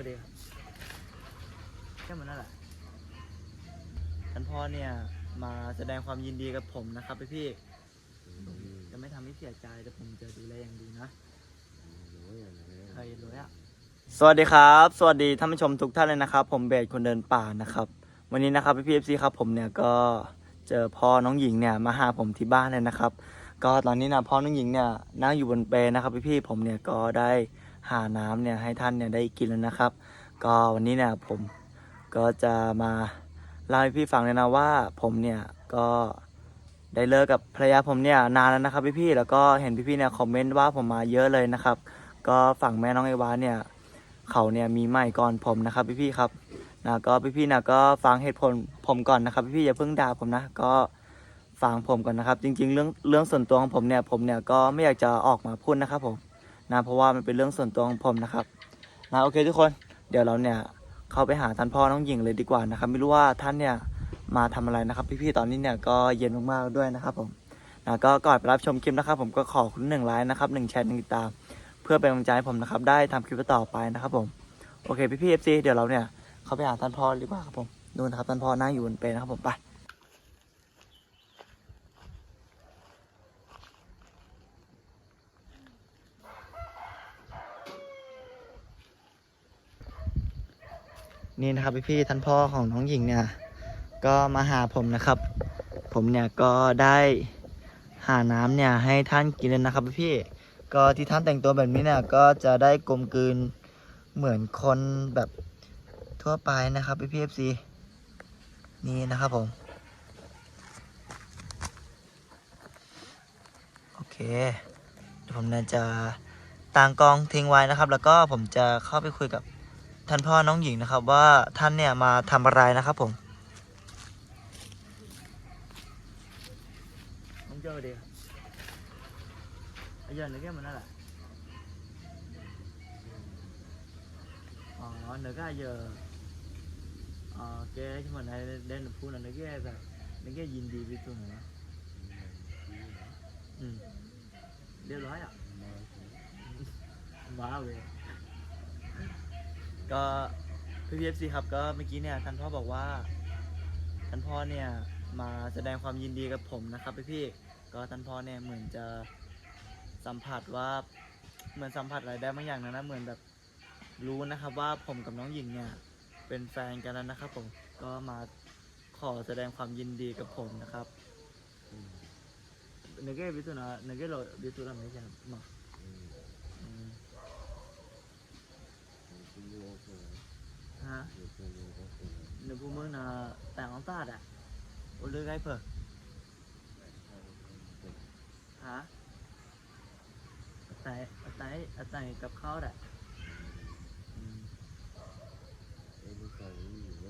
วัสดีครับแค่มันนั่นแหละท่านพ่อเนี่ยมาแสดงความยินดีกับผมนะครับพี่พี่จะไม่ทำให้เสียใจแต่ผมจะดูแลอย่างดีนะเคยรู้อะสวัสดีครับ สวัสดีท่านผู้ชมทุกท่านเลยนะครับ ผมเบสคนเดินป่านะครับ วันนี้นะครับพี่พีเอฟซีครับผมเนี่ยก็เจอพ่อน้องหญิงเนี่ยมาหาผมที่บ้านเลยนะครับ ก็ตอนนี้นะพ่อน้องหญิงเนี่ยนั่งอยู่บนเปลนะครับพี่ๆผมเนี่ยก็ได้ หาน้ำเนี่ยให้ท่านเนี่ยได้กินแล้วนะครับ ก็วันนี้เนี่ยผมก็จะมาเล่าให้พี่ฟังเลยนะว่าผมเนี่ยก็ได้เลิกกับภรรยาผมเนี่ยนานแล้วนะครับพี่ๆแล้วก็เห็นพี่ๆเนี่ยคอมเมนต์ว่าผมมาเยอะเลยนะครับ ก็ฝั่งแม่น้องไอวาเนี่ยเขาเนี่ยมีใหม่ก่อนผมนะครับพี่ๆครับนะก็พี่ๆนะก็ฟังเหตุผลผมก่อนนะครับ พี่ๆอย่าเพิ่งด่าผมนะก็ฟังผมก่อนนะครับ จริง ๆ เรื่องเรื่องส่วนตัวของผมเนี่ยผมเนี่ยก็ไม่อยากจะออกมาพูดนะครับผม นะเพราะว่ามันเป็นเรื่องส่วนตัวของผมนะครับนะโอเคทุกคนเดี๋ยวเราเนี่ยเข้าไปหาท่านพ่อน้องหญิงเลยดีกว่านะครับ ไม่รู้ว่าท่านเนี่ยมาทำอะไรนะครับ พี่ๆตอนนี้เนี่ยก็เย็นมากๆด้วยนะครับผมนะก็ก่อนไปรับชมคลิปนะครับ ผมก็ขอคุณหนึ่งไลค์นะครับหนึ่งแชร์หนึ่งติดตาม เพื่อเป็นกำลังใจให้ผมนะครับ ได้ทำคลิปต่อไปนะครับผมโอเคพี่ๆเอฟซีเดี๋ยวเราเนี่ยเข้าไปหาท่านพ่อดีกว่าครับผมดูนะครับท่านพ่อนั่งอยู่บนเปลนะครับผมไป นี่นะครับพี่ๆท่านพ่อของน้องหญิงเนี่ย ก็มาหาผมนะครับ ผมเนี่ยก็ได้หาน้ำเนี่ยให้ท่านกินเลยนะครับพี่ๆก็ที่ท่านแต่งตัวแบบนี้เนี่ยก็จะได้กลมกลืนเหมือนคนแบบทั่วไปนะครับพี่พี่เอฟซีนี่นะครับผม โอเคเดี๋ยวผมเนี่ยจะต่างกองทิ้งไว้นะครับ แล้วก็ผมจะเข้าไปคุยกับ ท่านพ่อน้องหญิงนะครับว่าท่านเนี่ยมาทำอะไรนะครับผมน้องเจ้าดีอายุนึกแค่มันนั่นแหละอ๋อนึกอายุอ๋อแกที่มันได้เด่นพูดนั่นนึกแค่แบบนึกแค่ยินดีวิตุนนะอืมเรียบร้อยอะว้าวเลย ก็พี่พีเอฟซีครับก็เมื่อกี้เนี่ยท่านพ่อบอกว่าท่านพ่อเนี่ยมาแสดงความยินดีกับผมนะครับพี่พี่ๆก็ท่านพ่อเนี่ยเหมือนจะสัมผัสว่าเหมือนสัมผัสอะไรได้บางอย่างนะนะเหมือนแบบรู้นะครับว่าผมกับน้องหญิงเนี่ยเป็นแฟนกันแล้วนะครับผมก็มาขอแสดงความยินดีกับผมนะครับเนเก้บิสุนะเนเก้โรบิสุนะไม่ใช่หรออืมะหนูพูดมึงนะแต่งของตาดอะโอ้เลือกไงเผื่อฮะแต่แต่แต่กับเขาแหละอ่อยู่ล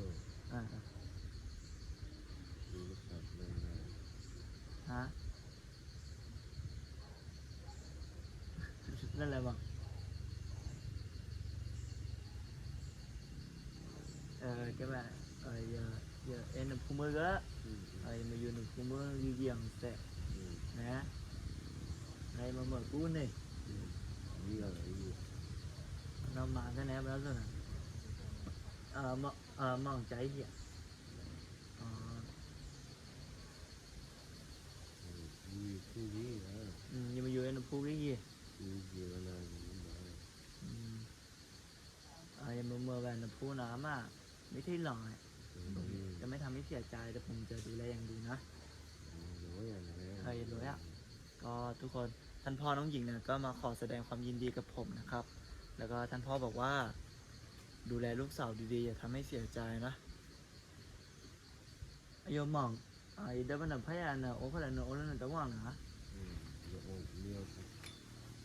ฮะนั่นอะไรบ้าง các bạn ờ giờ giờ em là phụ nữ đó ờ mà giờ là phụ nữ như gì hàng sẽ nè đây mà mở cuốn này nó mà cái này đó rồi nè ờ mà ờ mong cháy gì ạ ờ ừ, nhưng mà giờ em là phụ cái gì ừ. ờ giờ mà mở về là phụ nó mà ไม่ที่หล่อยจะไม่ทำให้เสียใจแต่ผมจะดูแลอย่างดีนะ เคยรู้อะก็ทุกคนท่านพ่อน้องหญิงเนี่ยก็มาขอแสดงความยินดีกับผมนะครับ แล้วก็ท่านพ่อบอกว่า ดูแลลูกสาวดีๆอย่าทำให้เสียใจนะอายุมองไอ้เด็กมันพยานเนอะโอ้พยานเนอะโอ้แล้วเนอะตะว่างนะ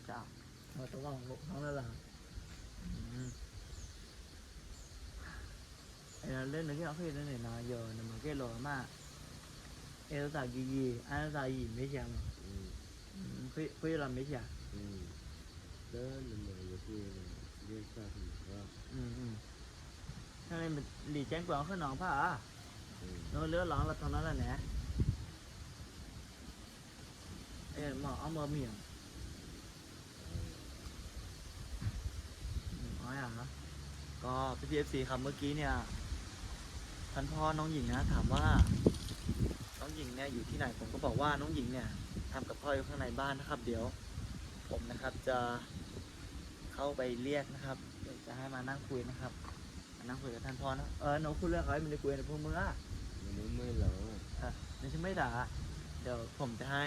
จ้าเออตะว่างลูกท้องแล้วล่ะอืมไอ้เล่นในที่เราเคยเล่นในนาเยอะเนี่ย มันก็หล่อมากเอลซ่ากีกีอันซ่าอีไม่ใช่มั้ง อืมเคยเคยlàm mấy chả ừ ừ cho nên mình lì chén quảng khơi nón phá à nó lứa lón là thằng nó là nè ê mà ông mơ miệng ừ, 嗯 nói à hả 嗯 ừ. 嗯 ừ. 嗯 ừ. 嗯 ừ. 嗯 ừ. อืม ừ. อ๋ออย่างนะ ừ. ก็พี่พีเอฟซีครับเมื่อกี้เนี่ย ท่านพ่อน้องหญิงนะ ถามว่า น้องหญิงเนี่ยอยู่ที่ไหนผมก็บอกว่าน้องหญิงเนี่ยทำกับพ่ออยู่ข้างในบ้านนะครับ เดี๋ยว ผมนะครับจะเข้าไปเรียกนะครับเดี๋ยวจะให้มานั่งคุยนะครับมานั่งคุยกับท่านพ่อนะเออหนูคุยเรื่องอะไรมันจะคุยในพวกมึงอะมันไม่เหรออะนี่ฉันไม่ด่าเดี๋ยวผมจะให้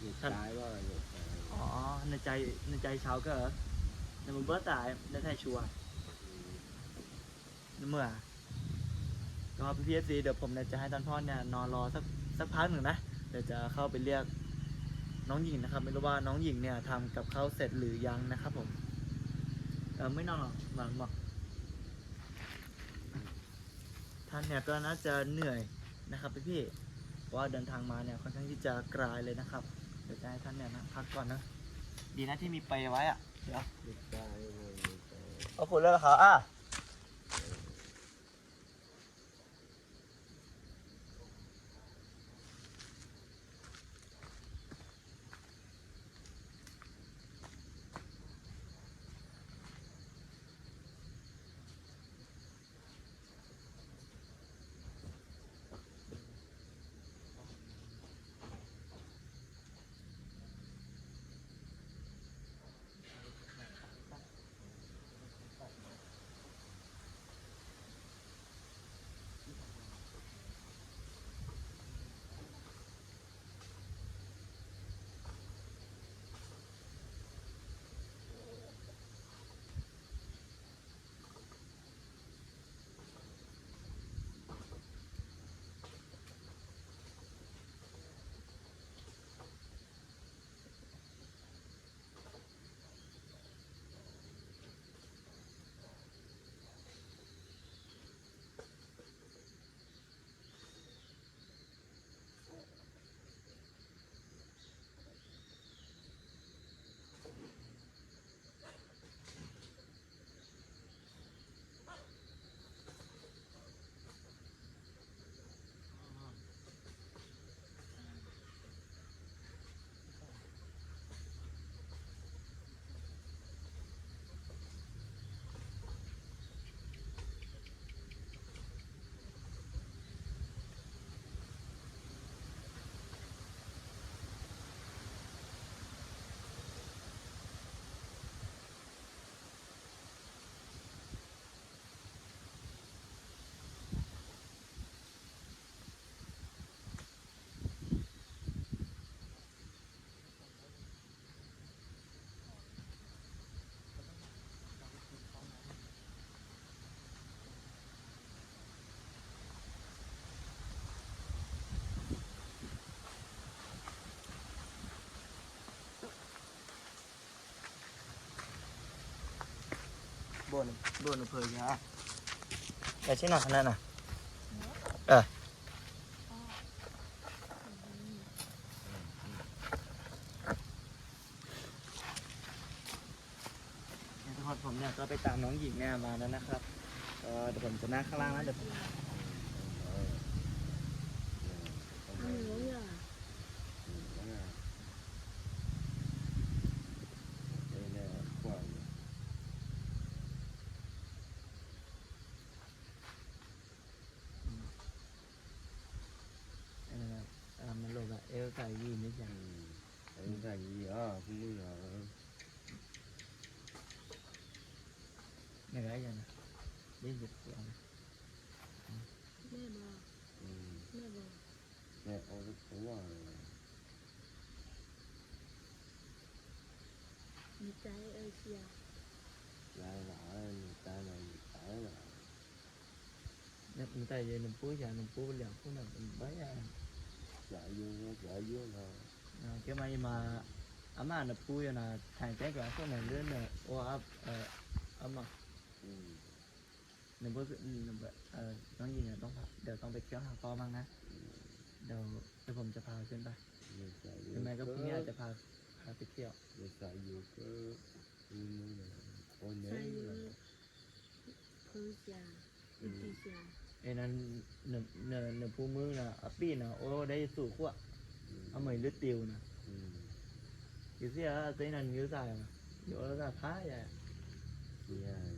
หยุดตายว่าหยุดตายอ๋อในใจในใจชาวก็เหรอในมึงเบิร์ตตายในไทยชัวร์ในเมื่อ ก็พี่พีเอฟซีเดี๋ยวผมเนี่ยจะให้ท่านพ่อเนี่ยนอนรอสักสักพักหนึ่งนะเดี๋ยวจะเข้าไปเรียกน้องหญิงนะครับ ไม่รู้ว่าน้องหญิงเนี่ยทำกับข้าวเสร็จหรือยังนะครับผมเออไม่นอนหรอกหลังบอกท่านเนี่ยก็น่าจะเหนื่อยนะครับพี่พี่ๆเพราะว่าเดินทางมาเนี่ยค่อนข้างที่จะไกลเลยนะครับ เดี๋ยวจะให้ท่านเนี่ยนะพักก่อนนะดีนะที่มีเปรย์ไว้อะเดี๋ยวหยุดตายว่าหยุดตายเอาคุณเลิกเขาอะบนบนเพลิงนะ แต่ใช่หนักขนาดน่ะเออเนี่ยทุกคนผมเนี่ยก็ไปตามน้องหญิงเนี่ยมาแล้วนะครับ ก็เดี๋ยวผมจะนั่งข้างล่างแล้วเดี๋ยวผม ย lại là người ta này phải là เนี่ยมันแต่เย็นน้ำปูอย่างน้ำปูเหลี่ยมพวกนั้นเป็นใบอะ chạy vô nó chạy vô là เออแกมามาอาม่าน้ำปูอ ยู่นะถ่ายแจ๊กกับพวกนั้นเรื่องเนี่ยโอ้อัพเอออาม่า ừ. หนึ่งเพื่อนหนึ่งแบบเออน้องยิงเนี่ยต้องพาเดี๋ยวต้องไปเที่ยวหาพ่อบ้างนะ เดี๋ยวเดี๋ยวผมจะพาขึ้นไป rồi chạy หรือไม่ก็พ vô รุ่งนี้อาจ cái จะพาพาไปเที่ยว rồi chạy vô cái ừ, này con ใช่ nhớ ยู là เพอร์เซียอินโดนีเซียไอ้นั้นหนึ่งหนึ่งหนึ่งผู้มือนะอัปปี้นะโอ้ได้สู่ขั้ว ừ. เอาเหมือนลึกติวนะ ừ. อยู่เสียตัวนั้นยื้อใส่อยู่แล้วก็ท้าใหญ่ Yeah.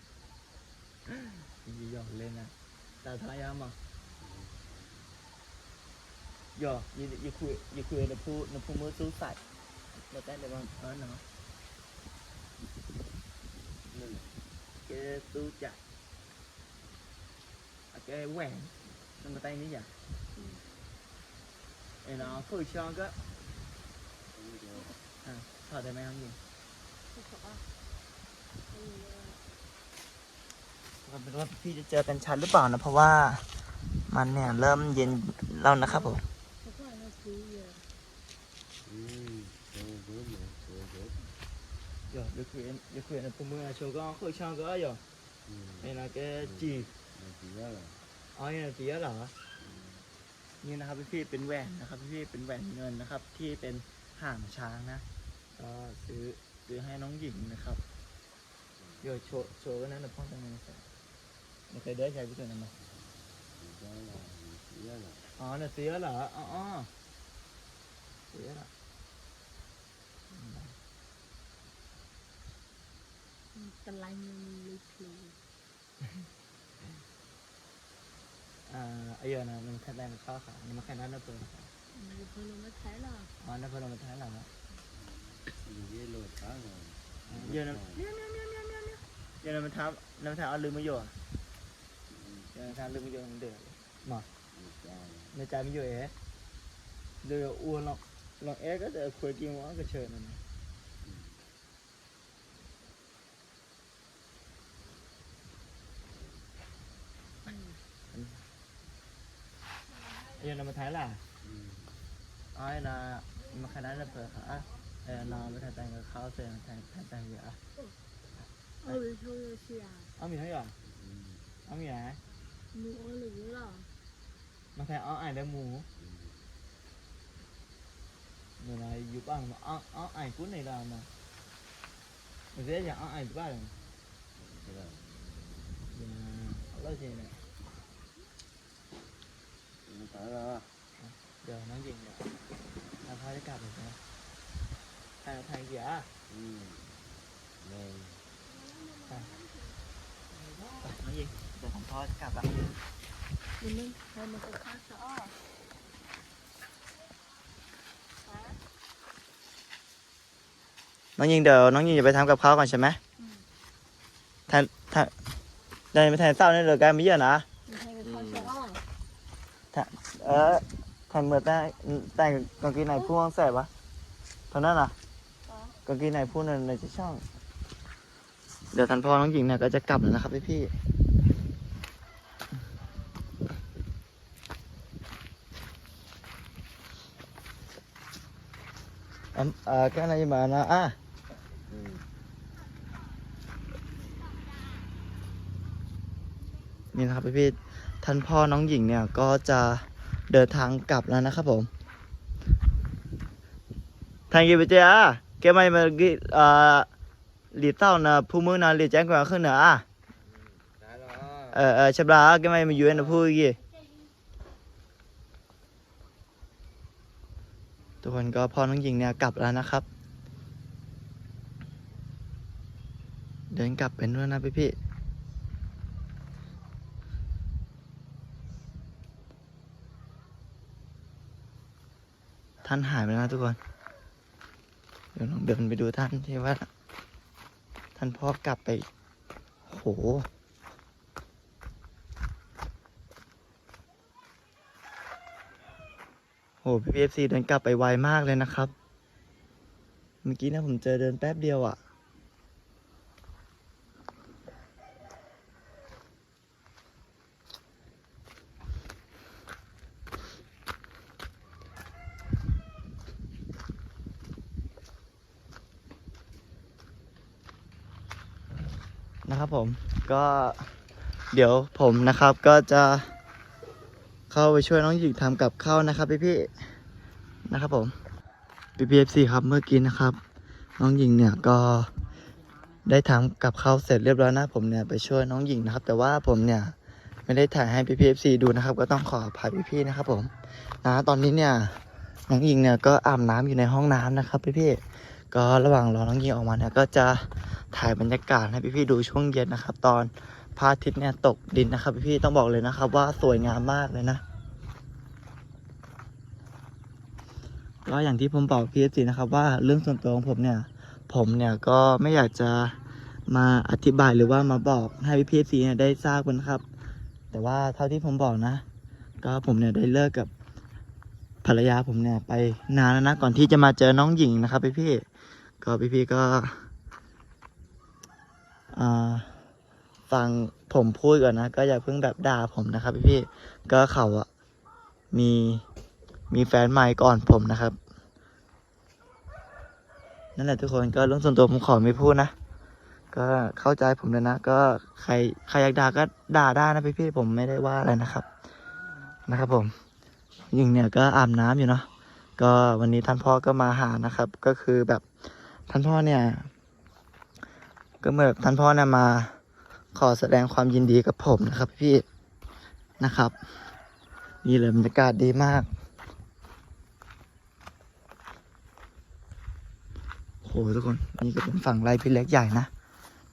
กิ้วอะเออเมื่อกี้บัวนะเมื่อข้างตาสีละไอ้นั่นเมื่อตีเด็ดนะอ่างอ่างอ๋ออ๋อจะดูอ๋อไอ้นะทุกคนก็กินข้าวเหนียวนะครับพี่พี่ๆก็เขาบอกว่าอร่อยนะเพื่นเราใจก็มันสวยนะมีหยอกเล่นนะแต่ท้ายามาหยอกอย่าอย่าคุยอย่คุยนะพูนะพูมือสู้สัตว์เราแต่เดี๋ยวมันเออเนาะนั่น cái tu chặt à, cái quẹn nó mà tay ní vậy thì nó khơi cho cái นี่เดียว à thở đây mày không gì เขาบอกว่ ไม่มีเลยก็เป็นว่าพี่จะเจอกันชัดหรือเปล่านะเพราะว่ามันเนี่ยเริ่มเย็นแล้วนะครับผมเขาบอกว่าซื้อเยอะอืมสวยสวยเลยสวยสวย giờ được quyền được quyền là phụ mưa chiều con khơi cho cái rồi อืม đây là cái chỉ มันสีอะไรอ้อยนะจีเหรอ นี่นะครับพี่พี่ๆเป็นแหวนนะครับพี่พี่ๆเป็นแหวนเงินนะครับ ที่เป็นห่างช้างนะก็ซื้อซื้อให้น้องหญิงนะครับเดี๋ยวโชว์โชว์ไว้นะเดี๋ยวพ่อจะมาใส่ ไม่เคยได้ใช้พี่ตัวนั้นไหมสีอะไรสีอะไรอ๋อเนี่ยซื้อเหรออ๋ออ๋อซื้อเหรอตะไลมันมีพลูอ่าไอ้เหี้ยนะมันแค่ได้มันเข้าขามันแค่นั้นนะเพื่อนมันพลูไม่ใช่หรออ๋อนั่นเพื่อนเรามาท้ายหลังแล้วสีเยลโล่ช้างอะเยอะนะเยอะนะมันทับน้ำท้าเอาลืมมาอยู่อะ เยอะนะท้าลืมมาอยู่มันเดือดมาในใจไม่อยู่เอ๊ะเดี๋ยวอ้วนหรอกหรอกเอ๊ะก็จะคุยกินว่าก็เชิญมันนะยังนำมาท้ายล่ะอืมอ้อยนะมาขนาดนั้นเผื่อค่ะเออนอนไปถ่ายแต่งกับเขาเสร็จถ่ายถ่ายแต่งเยอะเออโชว์เสียเอามีเท่าไหร่อืมเอามีไหน หนูหรือหรอมาถ่ายเอาอ่านได้หมูอืมเดี๋ยวนะอยู่บ้านมาเอาเอาอ่านกุ้นไหนดาวมาเดี๋ยวจะเอาอ่านอยู่บ้านเลยใช่ไหมเดี๋ยวนะเอาเล่าสิเนี่ยมันตายละเดี๋ยวน้องหญิงเนี่ยทำพาได้กลับเลยใช่ไหมถ่ายถ่าย เกียร์อืมแม่งน้องหญิงเดี๋ยวผมพ่อจะกลับละมันนึงใครมันจะฆ่าซะอ้อน้องหญิงเดี๋ยวน้องหญิงจะไปทำกับข้าวก่อนใช่ไหมแท่านท่านได้ไม่แทนเศร้าเนี่ยเดี๋ยวกันไม่เยอะนะมันใครจะฆ่าซะอ้อเออแทนเมื่อแต่แต่กางเกงไหนพูดว่างแสบวะเท่านั้นน่ะกางเกงไหนพูดนั่นในช่อง เดี๋ยวท่านพ่อน้องหญิงเนี่ยก็จะกลับแล้วนะครับพี่พี่ อะอ่าแค่ไหนมานะอะอืมนี่นะครับพี่พี่ท่านพ่อน้องหญิงเนี่ยก็จะเดินทางกลับแล้วนะครับผมทางกีไปเจ้าแกไม่มากีอ่าหลีเต้านะผู้มือนะหลีแจ้งกว่าขึ้นนะอะตายละเออเออชับลาแกไม่มาอยู่นะผู้กี่ ทุกคนก็พ่อน้องหญิงเนี่ยกลับแล้วนะครับ เดินกลับเป็นด้วยนะพี่พี่ท่านหายไปแล้วทุกคน เดี๋ยวลองเดินไปดูท่านที่ว่า ท่านพ่อกลับไปโห โหพี่เอฟซีเดินกลับไปไวมากเลยนะครับ เมื่อกี้นะผมเจอเดินแป๊บเดียวอะ่ะ นะครับผมก็เดี๋ยวผมนะครับก็จะ เข้าไปช่วยน้องหญิงทำกับข้าวนะครับพี่พี่นะครับผมพี่พีเอฟซีครับเมื่อกี้นะครับ น้องหญิงเนี่ยก็ได้ทำกับข้าวเสร็จเรียบร้อยนะ ผมเนี่ยไปช่วยน้องหญิงนะครับ แต่ว่าผมเนี่ยไม่ได้ถ่ายให้พี่พีเอฟซีดูนะครับ ก็ต้องขออภัยพี่พี่นะครับ ผมนะตอนนี้เนี่ยน้องหญิงเนี่ยก็อาบน้ำอยู่ในห้องน้ำนะครับพี่พี่ก็ระหว่างรอน้องหญิงออกมาเนี่ยก็จะถ่ายบรรยากาศให้พี่พี่ดูช่วงเย็นนะครับ ตอน ระอาทิตย์เนี่ยตกดินนะครับพี่พีต้องบอกเลยนะครับ ว่าสวยงามมากเลยนะก็อย่างที่ผมบอกพี่จีนะครับ ว่าเรื่องส่วนตัวของผมเนี่ย ผมเนี่ยก็ไม่อยากจะมาอธิบายหรือว่ามาบอกให้พี่พีเนี่ยได้ทราบกันครับ แต่ว่าเท่าที่ผมบอกนะ ก็ผมเนี่ยได้เลิกกับภรรยาผมเนี่ยไปนานแล้วนะก่อนที่จะมาเจอน้องหญิงนะครับพี่พี่ก็พี่พี่ก็อ่า ฟังผมพูดก่อนนะ ก็อย่าเพิ่งแบบด่าผมนะครับพี่พี่ก็เขาอะมีมีแฟนใหม่ก่อนผมนะครับ นั่นแหละทุกคนก็เรื่องส่วนตัวผมขอไม่พูดนะ ก็เข้าใจผมเลยนะ ก็ใครใครอยากด่าก็ด่าได้นะพี่ๆผมไม่ได้ว่าอะไรนะครับ นะครับผมยิงเนี่ยก็อาบน้ำอยู่เนาะก็วันนี้ท่านพ่อก็มาหานะครับ ก็คือแบบท่านพ่อเนี่ย ก็เหมื่อนแบบท่านพ่อเนี่ยมา ขอแสดงความยินดีกับผมนะครับพี่ๆนะครับ นี่เลยบรรยากาศดีมากโหทุกคนนี่ก็เป็นฝั่งไร่พี่เล็กใหญ่นะ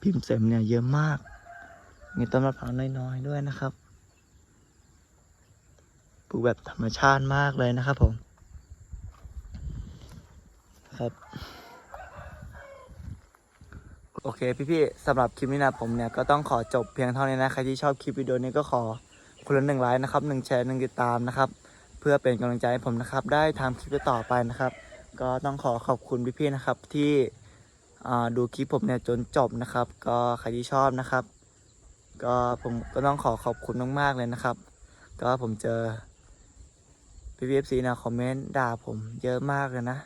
พิมพ์เสมเนี่ยเยอะมาก มีต้นมะพร้าวน้อยๆด้วยนะครับปลูกแบบธรรมชาติมากเลยนะครับผมครับ โอเคพี่ๆสำหรับคลิปนี้นะผมเนี่ยก็ต้องขอจบเพียงเท่านี้นะใครที่ชอบคลิปวิดีโอนี้ก็ขอคนละหนึ่งไลค์นะครับหนึ่งแชร์หนึ่งติดตามนะครับ เพื่อเป็นกำลังใจให้ผมนะครับ ได้ทำคลิปต่อไปนะครับ ก็ต้องขอขอบคุณพี่ๆนะครับที่ดูคลิปผมเนี่ยจนจบนะครับ ก็ใครที่ชอบนะครับ ก็ผมก็ต้องขอขอบคุณมากๆเลยนะครับ ก็ผมเจอพี่พีเอฟซีนะคอมเมนต์ด่าผมเยอะมากเลยนะ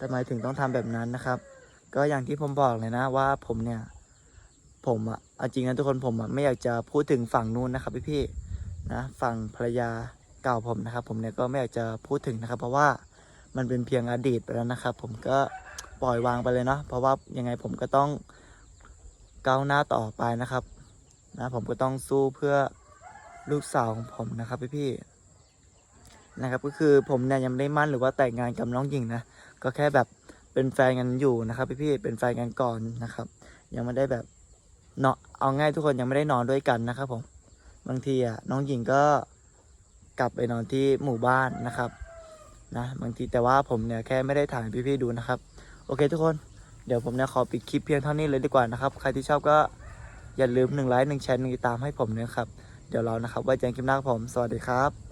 ทำไมถึงต้องทำแบบนั้นนะครับ ก็อย่างที่ผมบอกเลยนะว่าผมเนี่ย ผมอะเอาจริงนะทุกคนผมอะไม่อยากจะพูดถึงฝั่งนู้นนะครับ พี่ๆนะฝั่งภรรยาเก่าผมนะครับ ผมเนี่ยก็ไม่อยากจะพูดถึงนะครับ เพราะว่ามันเป็นเพียงอดีตไปแล้วนะครับ ผมก็ปล่อยวางไปเลยเนาะเพราะว่ายังไงผมก็ต้องก้าวหน้าต่อไปนะครับ นะผมก็ต้องสู้เพื่อลูกสาวของผมนะครับพี่ๆนะครับก็คือผมเนี่ยยังไม่ได้มั่นหรือว่าแต่งงานกับน้องหญิงนะก็แค่แบบ เป็นแฟนกันอยู่นะครับพี่ๆเป็นแฟนกันก่อนนะครับ ยังไม่ได้แบบเนาะเอาง่ายทุกคนยังไม่ได้นอนด้วยกันนะครับผมบางทีอะน้องหญิงก็กลับไปนอนที่หมู่บ้านนะครับนะบางทีแต่ว่าผมเนี่ยแค่ไม่ได้ถ่ายพี่ๆดูนะครับ โอเคทุกคนเดี๋ยวผมเนี่ยขอปิดคลิปเพียงเท่านี้เลยดีกว่านะครับ ใครที่ชอบก็อย่าลืมหนึ่งไลค์หนึ่งแชร์หนึ่งติดตามให้ผมด้วยครับ เดี๋ยวเรานะครับไว้เจอกันคลิปหน้าผม สวัสดีครับ